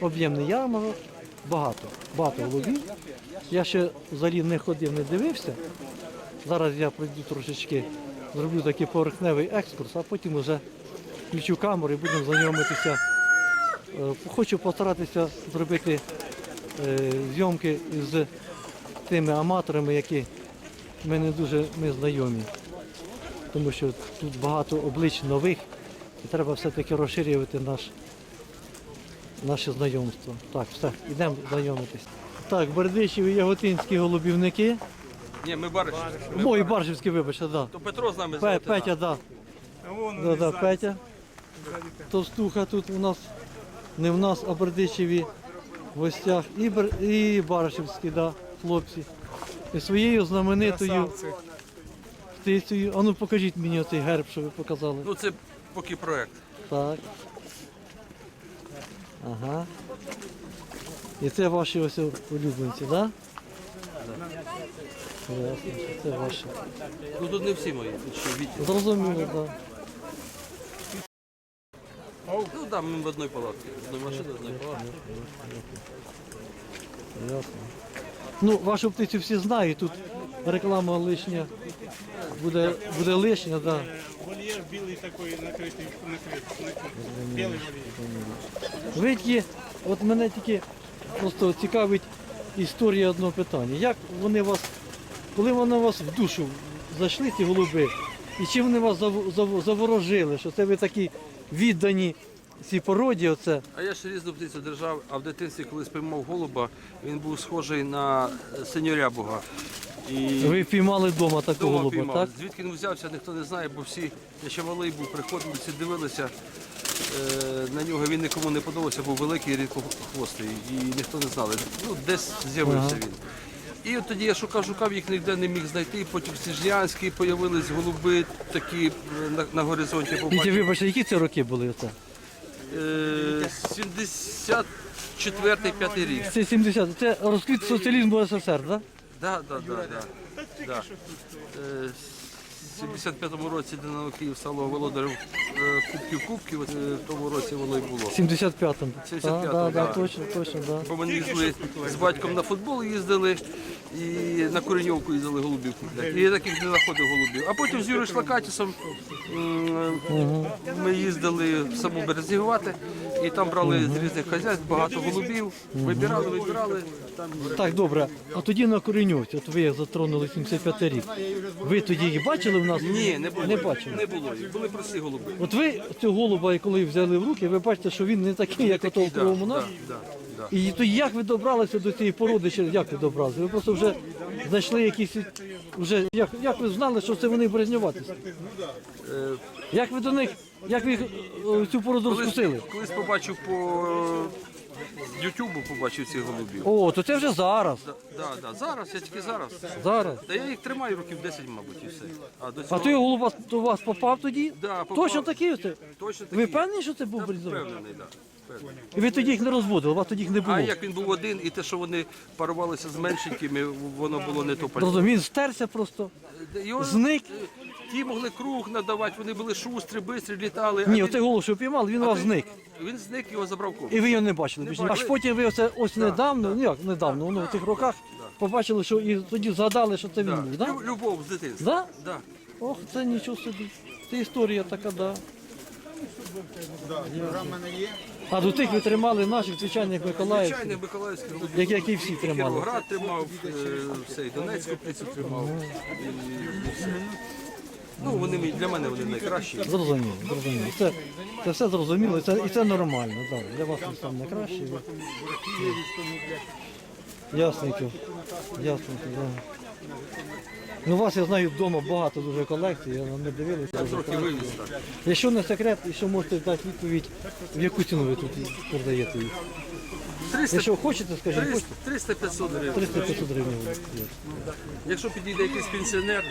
об'ємний ярмарок, багато, багато голубів. Я ще взагалі не ходив, не дивився. Зараз я пройду трошечки, зроблю такий поверхневий екскурс, а потім вже включу камеру і будемо знайомитися. Е, Хочу постаратися зробити е, зйомки з тими аматорами, які ми не дуже ми знайомі. Тому що тут багато облич нових і треба все-таки розширювати наш, наше знайомство. Так, все, йдемо знайомитись. Так, Бердичеві яготинські голубівники. Ні, ми бариш. Ой, Баржівські, вибачте, так. Да. То Петро з нами Пе- звати, Петя, да. Да, да, Петя. Товстуха тут у нас, не в нас, а Бердичеві в гостях. І, Бер... і Баршівські, да, хлопці. І своєю знаменитою птицею. А ну покажіть мені оцей герб, що ви показали. Ну це поки проект. Так. Ага. І це ваші ось улюбленці, так? Да? Ясно, що це ваші. Ну тут не всі мої, тут ще Вітя. Зрозуміло, так. Да. Ну так, да, ми в одній палатці. В одній машині, в одній палатці. Ясно. Ну, вашу птицю всі знають, тут реклама лишня. Буде, буде лишня, так. Да. Вольер білий такий накритий, накритий. Білий вольєр. Ви от мене тільки просто цікавить історія одного питання. Як вони вас, коли вони вас в душу зайшли, ці голуби, і чим вони вас зав- зав- заворожили, що це ви такі віддані цій породі, оце. А я ще різну птицю держав, а в дитинстві, коли спіймав голуба, він був схожий на синьорябуга. І Ви впіймали вдома такого голуба, піймав. так? Звідки він взявся, ніхто не знає, бо всі, я ще малий був, приходили, всі дивилися е, на нього. Він нікому не подобався, був великий, рідкохвостий, і ніхто не знав. Ну, десь з'явився він. І от тоді я шукав, шукав, їх ніде не міг знайти. Потім сіжнянські з'явились голуби такі е, на, на горизонті. І ті, побачив. вибачте, які це роки були оце? Е, 74-5 рік. Це 70, це розквіт соціалізму СССР, так? Да, да, да, да. да. Е, В 75-му році Динамо Київ стало володарем е, Кубків Кубків, от, е, в тому році воно і було. 75-му. 75-му, да, да, да. точно, точно, да. Бо ми їздили з батьком на футбол їздили і на Кореньовку їздили голубів купляти. І я таких не знаходив голубів. А потім з Юрою Шлакатісом м, ми їздили в саму Березнігувати і там брали з різних хазяйств багато голубів, вибирали, вибирали. Так, добре. А тоді на Кореньовці, от ви затронули 75 рік. Ви тоді їх бачили в нас? ні, не було. Не бачили. Не було. їх. Були прості голуби. От ви цього голуба, коли взяли в руки, ви бачите, що він не такий, як ото в кривому да, нас. да, да. І то як ви добралися до цієї породи, чи як ви добралися? Ви просто вже знайшли якісь, вже, як, як ви знали, що це вони брезнюватися? Е, Як ви до них, як ви їх, е, цю породу розкусили? колись побачив по Ютубу, побачив цих голубів. О, то це вже зараз. Да, да, да. Зараз, я тільки зараз. Зараз. Та я їх тримаю років 10, мабуть, і все. А до А цього той голуб до вас попав тоді? Да, попав. Точно такий оце? точно Ви такий. впевнені, що це був бризовий? Впевнений, да. І ви тоді їх не розводили, у вас тоді їх не було. А як він був один, і те, що вони парувалися з меншенькими, воно було не то пальто. Розумію, він стерся просто. Його, Зник. Ті могли круг надавати, вони були шустрі, бистрі, літали. а Ні, він, оцей голуб, що піймали, він у вас зник. Він зник, його забрав кого. І ви його не бачили. більше. бачили. Аж потім ви оце ось недавно, ну як недавно, воно в тих роках побачили, що і тоді згадали, що це він був, Да. так? Лю- Любов з дитинства. Да? Да. Ох, це нічого собі. Це історія така, да. А до тих ви тримали наших звичайних миколаївців, Звичайний Миколаївський голубів. як, як і всі тримали. Кіровоград тримав, е, все, і Донецьку птицю тримав. І все. Ну, вони мені- для мене вони найкращі. Зрозуміло, зрозуміло. Це, це все зрозуміло, і це, і це нормально, да. Для вас це саме найкраще. Ясненько. Ясненько, да. Ну, у вас, я знаю, вдома багато дуже колекцій, я не дивилися. Трохи вивіз так. Якщо не секрет, якщо можете дати відповідь, в яку ціну ви тут продаєте їх? 300, Якщо хочете, скажіть, хочете? 300-500 гривень. 300-500 гривень. Якщо підійде якийсь пенсіонер,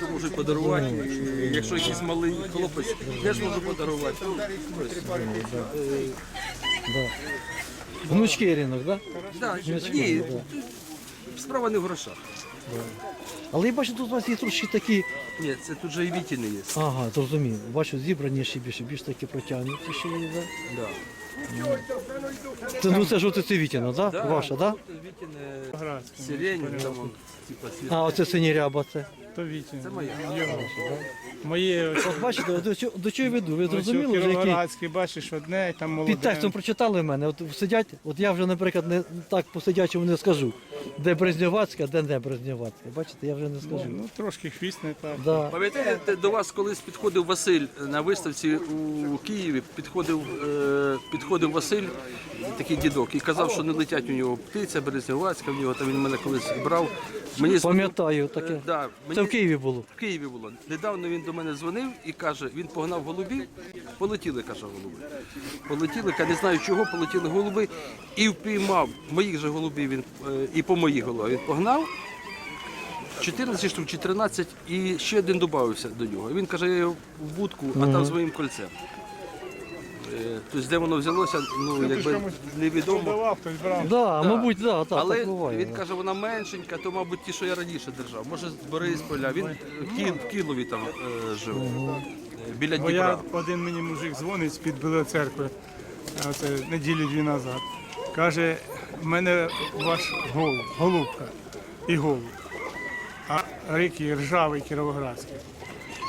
то може подарувати. І Якщо якийсь малий хлопець, теж можу подарувати. Внучки Гнучкий ринок, так? Да? Ні, справа не в грошах. Але я бачу, тут у вас є трошки такі, Ні, це тут же і вітіни є. ага, зрозумів. Бачу, зібраніші більше, більш такі протягнуті, що є, да? Да. Це, ну це ж оце це Вітіна, да? Ваша, да? тут сирень, там он, типа світ. А, оце синіряба це. То Вітін. Це моє. Його. Моє От бачите, до, чого- до чого я веду? Ви ось зрозуміли, вже який бачиш, одне, там молоде. під текстом прочитали в мене. От сидять, от я вже, наприклад, не так по сидячому не скажу, де Брезнєвацька, де не Брезнєвацька. Бачите, я вже не скажу. Ну, трошки хвіст не так. Да. Пам'ятаєте, до вас колись підходив Василь на виставці у Києві, підходив, е, підходив Василь, такий дідок, і казав, що не летять у нього птиця, березнівацька, в нього там він мене колись брав. Мені Пам'ятаю Е, таке. да, Це в Києві було. В Києві було. Недавно він до мене дзвонив і каже, він погнав голубів, полетіли, каже, голуби. Полетіли, я не знаю чого, полетіли голуби і впіймав моїх же голубів він е, і по моїх головах він погнав. 14 штук, 14 і ще один додався до нього. Він каже, я його в будку, а там з моїм кольцем. Е, Тобто, де воно взялося, ну якби невідомо. Давав, хтось брав. Да, мабуть, да, так, Але так буває. він каже, вона меншенька, то, мабуть, ті, що я раніше держав. Може, з Борисполя. Він е, кіл, в Кілові там е, жив. Е, Біля Бо я Дніпра. один мені мужик дзвонить з-під Білої церкви, а це неділі дві назад. Каже, в мене ваш голуб, голубка і голуб. А рики ржавий кіровоградський.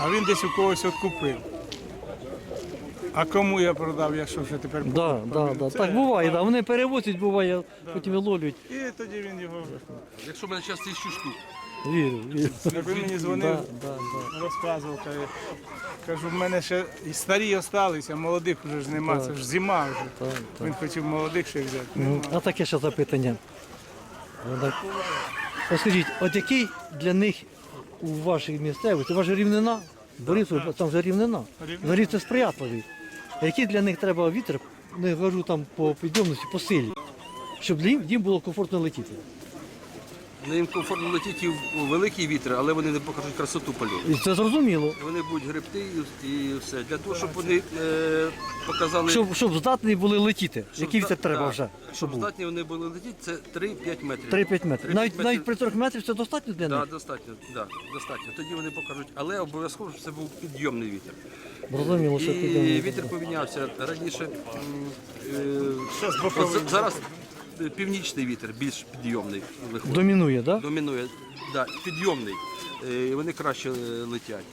А він десь у когось от купив. А кому я продав, я що вже тепер Да, да, да. Це- Так буває, да. вони перевозять, буває, потім виловлюють. І тоді він його Якщо в мене зараз тисячу штук. Вірю, вірю. Як він мені дзвонив, Да, да, да. розказував, каже, кажу, в мене ще і старі осталися, молодих вже ж нема, це ж зима вже. Так, так. Він хотів молодих ще взяти. Ну, А таке ще запитання. От От Скажіть, от який для них у вашій місцевості, ваша рівнина, Борисові, там вже рівнина, Рівнина. взагалі це сприятливі. Який для них треба вітер, не говорю там по підйомності, по силі, щоб їм було комфортно летіти. Їм комфортно летіти в великий вітер, але вони не покажуть красоту польоту. І це зрозуміло. Вони будуть гребти і, і все. Для того, щоб вони е, показали. Щоб, щоб здатні були летіти. щоб Який зда- вітер треба да, вже? Щоб був? здатні вони були летіти, це 3-5 метрів. 3-5 метрів. 3-5 Навіть, навіть при 40 метрів це достатньо для Да, них? достатньо, да, достатньо. Тоді вони покажуть, але обов'язково щоб це був підйомний вітер. Зрозуміло, що І підйомний. вітер помінявся раніше. м, е, от за- зараз північний вітер більш підйомний виходить. Домінує, так? Да? Домінує, да, підйомний. Е, і Вони краще е, летять.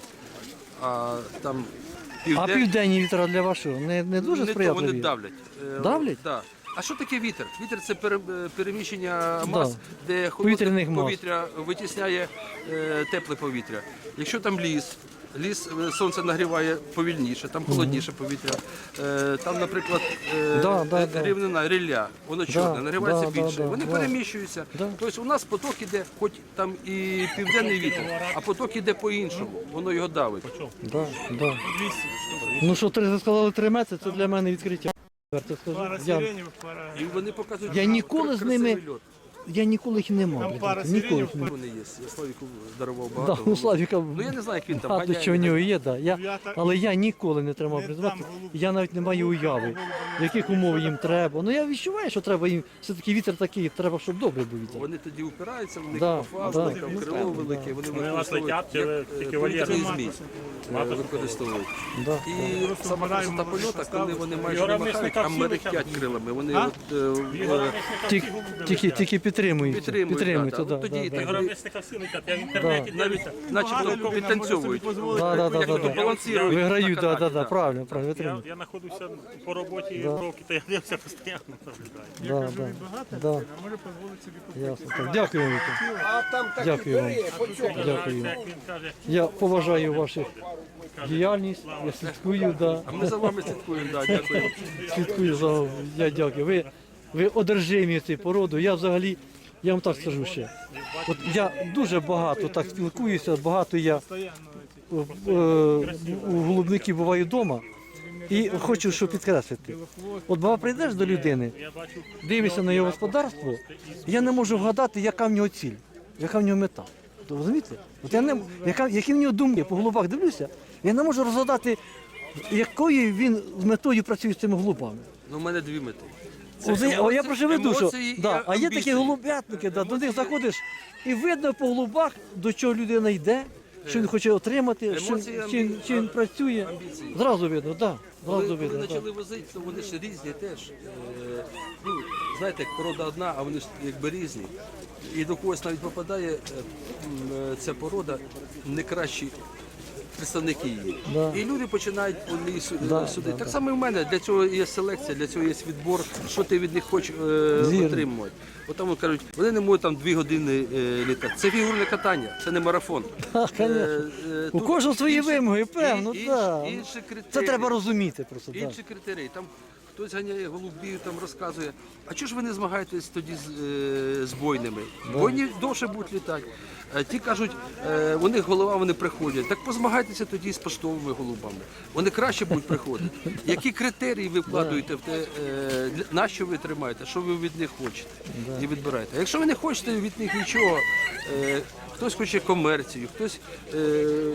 А там А південні вітера для вашого не, не дуже сприятливі? вони давлять. Е, Давлять? Да. А що таке вітер? Вітер це е, переміщення мас, де Повітряних холодне мас. повітря витісняє е, тепле повітря. Якщо там ліс, ліс е, сонце нагріває повільніше, там холодніше повітря. Е, там, наприклад, е, Да, да, рівнина рілля, воно чорне, нагрівається да, да, більше. да, Вони да. переміщуються. Да. Тобто у нас поток іде, хоч там і південний вітер, а поток іде по-іншому, воно його давить. Да, да. Ну що, три, сказали 3 метри, це для мене відкриття. Я. І вони показують Я ніколи з ними льот. Я ніколи їх не мав. Там пара Ніколи їх сиренів, не мав. Вони є. Я Славіку дарував Да, багато. у Славіка Ну я не знаю, як він там багато ганяє. чого в нього є, да. я, але я ніколи не тримав Не призвати. голуб- Я навіть не маю уяви, в яких умов їм треба. Ну я відчуваю, що треба їм. Все-таки вітер такий, треба, щоб добрий був вітер. Вони тоді упираються, в них Да, да. там Ну, крило велике, вони Вони вас летять, як, е, тільки повітряний вольєром? змій е, використовують. Да. І сама красота вбираємо польота, коли вони майже не махають, а мерехтять крилами. Вони от, е, е, Тільки, тільки, тільки підтримують. Підтримують, Підтримують, да, да, да. да, Тоді да. так. Його всі летять. Я в інтернеті навіть начебто людина підтанцьовують. Да, да, да, да, балансирують Виграють, да, да, да, правильно, правильно, Я, витримують. я знаходжуся по роботі Да. роки, то я дивився постійно наблюдаю. Я Да, кажу, да, да. а може дозволити собі купити. Ясно. Так, дякую вам. Віктор. Дякую вам. Дякую. Як він каже, Я поважаю вашу діяльність, я слідкую, да. А ми за вами слідкуємо, да, дякую. слідкую за вами. Я дякую. Ви, ви одержимі цією породою. Я взагалі, я вам так скажу ще. От я дуже багато так спілкуюся, багато я е, у голубників буваю вдома. І хочу, що підкреслити. От бува прийдеш до людини, дивишся на його господарство, я не можу вгадати, яка в нього ціль, яка в нього мета. Розумієте? От я не, яка, які в нього думки, по голубах дивлюся, я не можу розгадати, якою він з метою працює з цими голубами. Ну, у мене дві мети. Оце- о, я емоції- про що веду, що емоції і да, а є такі голубятники, да, до них заходиш і видно по голубах, до чого людина йде, що він хоче отримати, що, Емоції, чи, він- чи він працює. амбіції. Зразу видно, так. Да, Коли, зразу коли видно. почали Да. возити, то вони ж різні теж. Е, ну, знаєте, як порода одна, а вони ж якби різні. І до когось навіть попадає е, м, е, ця порода не кращі представники її. Да. І люди починають вони Да, судити. да, так да. само і в мене. Для цього є селекція, для цього є відбор, що ти від них хочеш е, отримувати. От там кажуть, вони не можуть там дві години е, літати. Це фігурне катання, це не марафон. Так. Е, е, У тут кожного свої інші- вимоги, певно, і- да. інші- інші критерії. Це треба розуміти просто. Да. Інші критерії. Там хтось ганяє голубів, там розказує. А чого ж ви не змагаєтесь тоді з, е, з бойними? Бойні довше будуть літати. Е, Ті кажуть, е, у них голова, вони приходять. Так позмагайтеся тоді з поштовими голубами. Вони краще будуть приходити. Які критерії ви вкладуєте в те, е, для- на що ви тримаєте, що ви від них хочете і відбираєте. А якщо ви не хочете від них нічого, е, хтось хоче комерцію, хтось. е,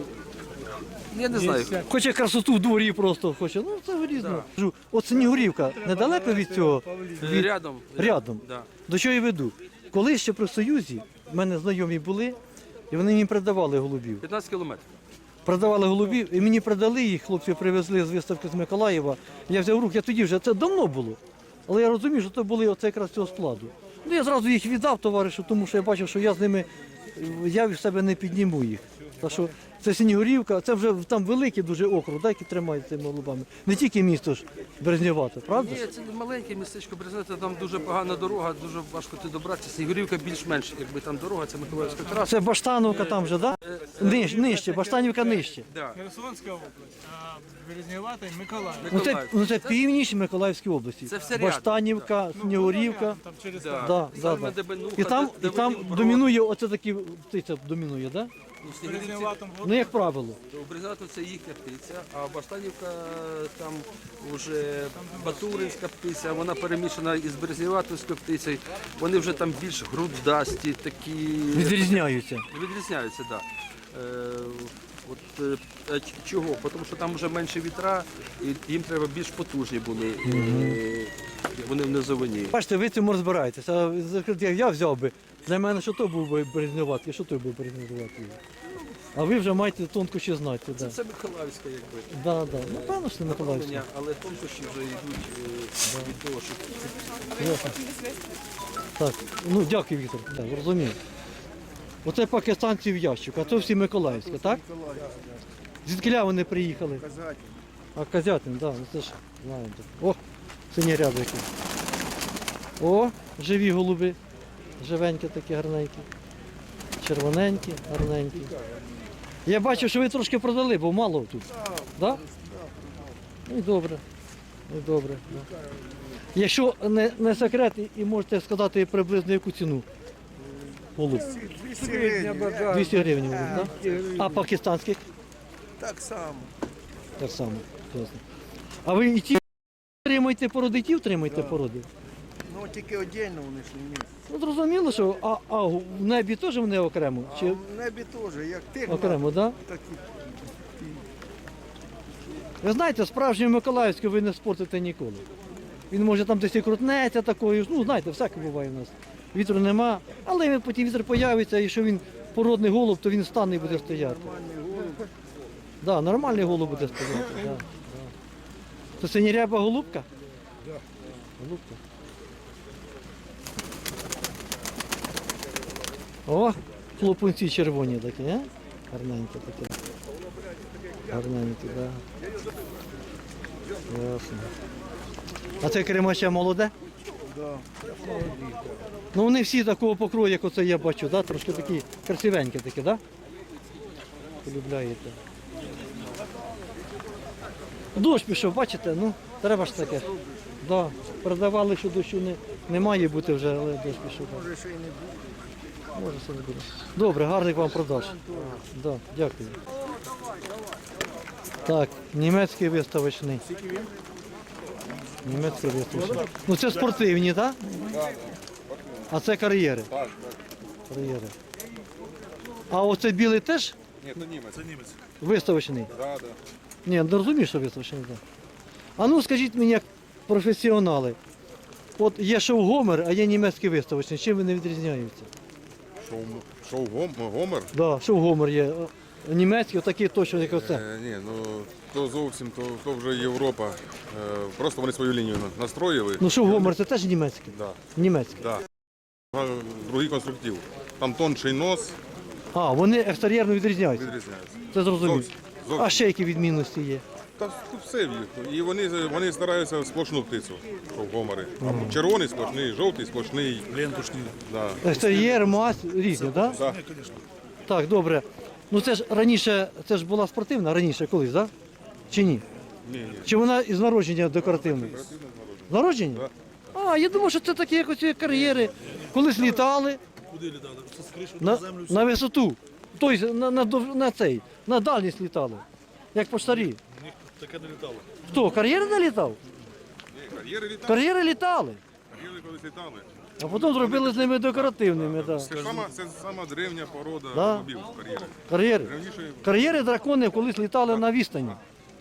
Я не знаю. Хоче красоту в дворі просто хоче. Ну це різно. Кажу, От Снігурівка недалеко від цього. Від... Рядом. Рядом. Да. До чого я веду? Коли ще при Союзі в мене знайомі були, і вони мені продавали голубів. 15 кілометрів. Продавали голубів, і мені продали їх, хлопці привезли з виставки з Миколаєва. Я взяв в руки, я тоді вже це давно було. Але я розумію, що це були оце якраз цього складу. Ну я зразу їх віддав товаришу, тому що я бачив, що я з ними я в себе не підніму їх. Так що це Сінігурівка, це вже там великий дуже округ, да, який тримають цими голубами. Не тільки місто ж Березнівато, правда? Ні, це маленьке містечко Березне, там дуже погана дорога, дуже важко ти добратися. Снігурівка більш-менш, якби там дорога, це Миколаївська траса. Це Баштановка там вже, да? Ниж, нижче, Баштанівка нижче. Да. Херсонська область, а Березнівата і Миколаїв. Ну це, ну, це північ Миколаївської області. Це все рядом, Баштанівка, Снігурівка. Там через Да. Да, да, Саме да. І там, Де- і там домінує оце такі птиця домінує, да? Ну, Березніватом Ну як правило. у Березату це їхня птиця, а Баштанівка там вже Батуринська птиця, вона перемішана із Березніватовською птицею. Вони вже там більш грудасті, такі Відрізняються. відрізняються, так. Да. Е, от, е, чого? Тому що там вже менше вітра, і їм треба більш потужні були. Е, вони в низовині. Бачите, ви цьому розбираєтеся. Я взяв би. Для мене що то був би березнюватий, що той був березнюватий. А ви вже маєте тонкощі знати. Да. Це Миколаївська, якби. Да, да. Ну, певно, що Миколаївська. Але тонкощі вже йдуть е, від того, що Ясно. Так, ну дякую, Віктор. Так, розумію. Оце пакистанці в ящик, а то всі Миколаївські, так? Звідкиля вони приїхали? А Козятин, так, ну це ж знаємо. О, сині ряди які. О, живі голуби. Живенькі такі гарненькі. Червоненькі, гарненькі. Я бачу, що ви трошки продали, бо мало тут. Да? Ну і добре. Ну і добре. Да. Якщо не, не секрет, і- і можете сказати приблизно яку ціну? Голуб. 200 гривень голуб, так? А пакистанських? Так само. Так само. А ви і ті тримаєте породи, і ті тримаєте породи? Тільки отдельно вони ж не місяць. Ну зрозуміло, що а, а в небі теж вони окремо? А Чи в небі теж, як тих окремо, так? Да? так і Ви знаєте, справжню Миколаївську ви не спортите ніколи. Він може там десь і крутнеться такою, ну знаєте, всяке буває в нас. Вітру нема, але він потім вітер появиться, і якщо він породний голуб, то він стане і буде стояти. Да, нормальний голуб буде стояти. Да, да. Це синіряба голубка? Да. Голубка. О, хлопунці червоні такі, а? Гарненькі такі. Гарненькі, так. Да. Ясно. А це кремача молоде? да. Ну вони всі такого покрою, як оце я бачу, да? трошки такі красивенькі такі, да? Полюбляєте. Дощ пішов, бачите, ну, треба ж таке. Да. Продавали, що дощу не, не має бути вже, але дощ пішов. Може ще й не буде. Може, все не буде. Добре, гарних вам продаж. Да, дякую. Так, німецький виставочний. Німецький виставочний. Ну це спортивні, так? А це кар'єри. Кар'єри. А оце білий теж Ні, німець. Це німець. виставочний? Да, да. Ні, не розумію, що виставочний, так. А ну скажіть мені, як професіонали. От є шоу-гомер, а є німецький виставочний. Чим вони відрізняються? Шоу, шоу Гом, Гомер? Да, шоу-гомер є. Німецький, отакий точно, як оце. Е, ні, ну то зовсім, то, то вже Європа. Е, просто вони свою лінію на- настроїли. Ну шоу-гомер це теж німецький. Да, Німецький. да. А, Другий конструктив. Там тонший нос А, вони екстер'єрно відрізняються. відрізняється. Це зрозуміло. Зовсім, зовсім. А ще які відмінності є? Та тут все в їх. І вони, вони стараються сплошну птицю, шоу Гомери. Червоний сплошний, жовтий сплошний. Лентушні. Да. Екстер'єр, мазь, різні, так? Да. Так, добре. Ну це ж раніше, це ж була спортивна раніше колись, так? Чи ні? Ні, ні. Чи вона із народження декоративна? Народження? А, я думав, що це такі як оці кар'єри. Колись літали Куди літали? Це з кришу на, на землю. на висоту. Тобто на, на, дов- на цей, на дальність літали. Як поштарі. Ні, таке не літало. Хто? Кар'єри не літав? Кар'єри літали, Кар'єри літали. кар'єри колись літали. А потім зробили з ними декоративними. Да. Це сама, це сама древня порода Да. голубів кар'єри. Кар'єри. Древніше Кар'єри дракони колись літали на відстані.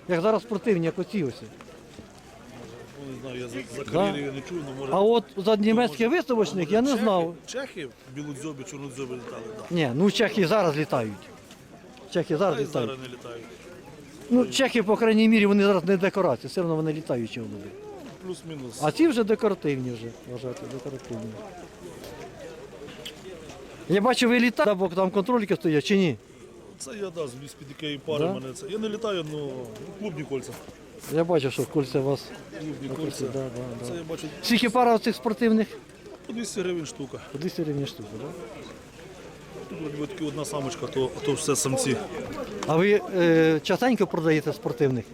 Як зараз спортивні, як оці ось. Ну, не знаю, я за, за кар'єрів я не чую, але може. А от за німецьких виставочних я не Чехи- знав. Чехи білодзьобі, чорнодзьобі літали, так. Ні, ну чехи зараз літають. Чехи зараз Та й літають. зараз не літають. Ну, чехи, по крайній мірі, вони зараз не декорації, все одно вони літаючі голуби. Плюс-мінус. А ці вже декоративні вже, вважати, декоративні. Я бачу, ви літаєте, бо там контрольки стоять чи ні? Це я да, з під якої пари Да? мене це. Я не літаю, ну клубні кольця. Я бачу, що кольця у вас. Клубні кольця, кольця. да, да, Це я бачу Скільки пара цих спортивних? по 200 гривень штука. По 200 гривень штука, так? Тут вроді одна самочка, то, то все самці. А ви е, частенько продаєте спортивних?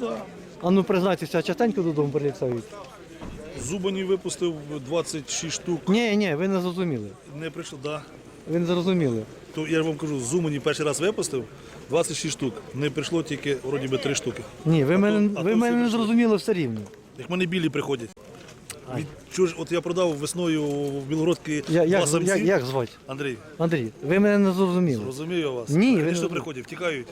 Да. А ну признайтеся, а частенько додому прилітають? Зубані випустив 26 штук. Ні, ні, ви не зрозуміли. Не прийшло, да. Ви не зрозуміли. То я вам кажу, Зумані перший раз випустив 26 штук. Не прийшло тільки вроді би 3 штуки. Ні, ви мене, а ви мене не зрозуміли все рівно. Як мене білі приходять. Від, чого ж, от я продав весною в Білгородці Я, як, самці. як, як звати? Андрій, Андрій, ви мене не зрозуміли. розумію вас. Ні, ви не що приходять, втікають.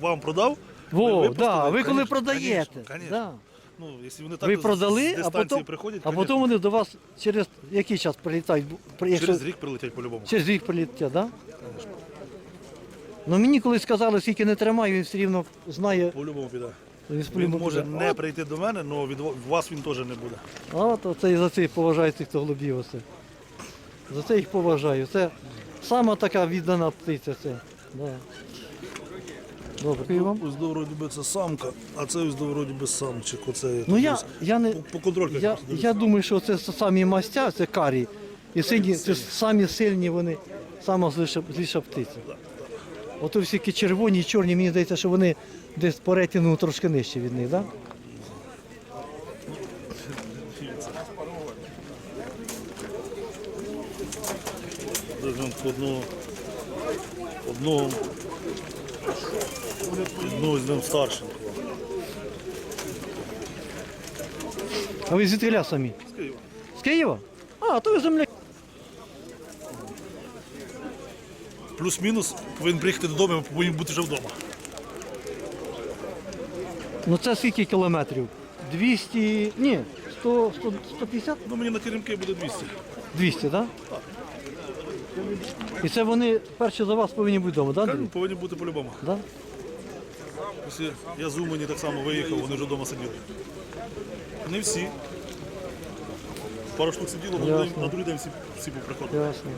Вам продав? Во, випустили? да, ви коли Конечно, продаєте. конечно, конечно. Да. Ну, якщо вони так Ви з- продали, з а дистанції потім, приходять, а потім вони до вас через який час прилітають? При- Якщо, через рік прилетять по-любому. через рік прилітять, так? Да? Ну мені колись сказали, скільки не тримаю, він все рівно знає. По-любому піде. Він, Він сприйме- може не прийти до мене, але від вас він теж не буде. А От оце і за це поважаю цих голубів. Оце. За це їх поважаю. Це сама така віддана птиця. Це. Да. Добре, вам. Ось би це самка, а це ось би самчик. Оце Ну я, ось я не. по, по контрольках. Я, я думаю, що це самі мастя, це карі. І сині, це самі сильні вони, сама зліша, зліша птиця. Ото всі червоні і чорні, мені здається, що вони десь по рейтингу трошки нижче від них, так? По одного. Одного. Одного візьмемо старшенького. А ви звідки самі? З Києва. З Києва? А, то ви земля. Плюс-мінус повинен приїхати додому, ми повинні бути вже вдома. Ну це скільки кілометрів? 200, ні, 100, 100, 150? Ну мені на теремки буде 200. 200, так? І це вони перші за вас повинні бути вдома, так? Андрій? повинні бути по-любому. Да? Я з Умані так само виїхав, вони вже вдома сиділи. Не всі. Пару штук сиділо, Ясно. на другий день всі, всі поприходили. Ясно.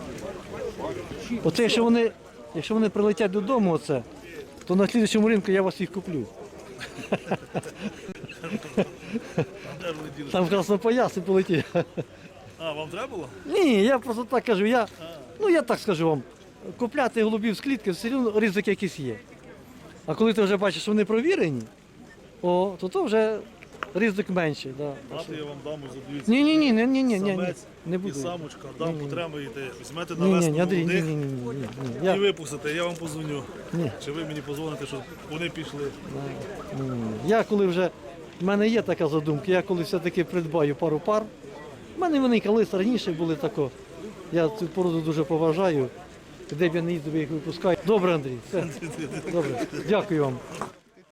Оце якщо вони, якщо вони прилетять додому, оце, то на слідчому ринку я вас їх куплю. Де ж вони діли? Там краснопояси полетять. А, вам треба було? Ні, я просто так кажу, я, ну я так скажу вам, купляти голубів з клітки все одно ризик якийсь є. А коли ти вже бачиш, що вони провірені, о, то то вже ризик менший. Да. Дати я вам даму за 200. Ні, ні, ні, ні, ні, ні, ні, Самець не і буду. самочка, дам потримаєте, візьмете на Ні, ні, весну ні, Андрій, ні, ні, молодих ні, ні, ні, ні. і Я, випустите, я вам позвоню. Ні. Чи ви мені позвоните, щоб вони пішли. я коли вже, в мене є така задумка, я коли все-таки придбаю пару пар, в мене вони колись раніше були тако. Я цю породу дуже поважаю. Де б я не їздив, я їх випускаю. Добре, Андрій. Все. Добре. Дякую вам.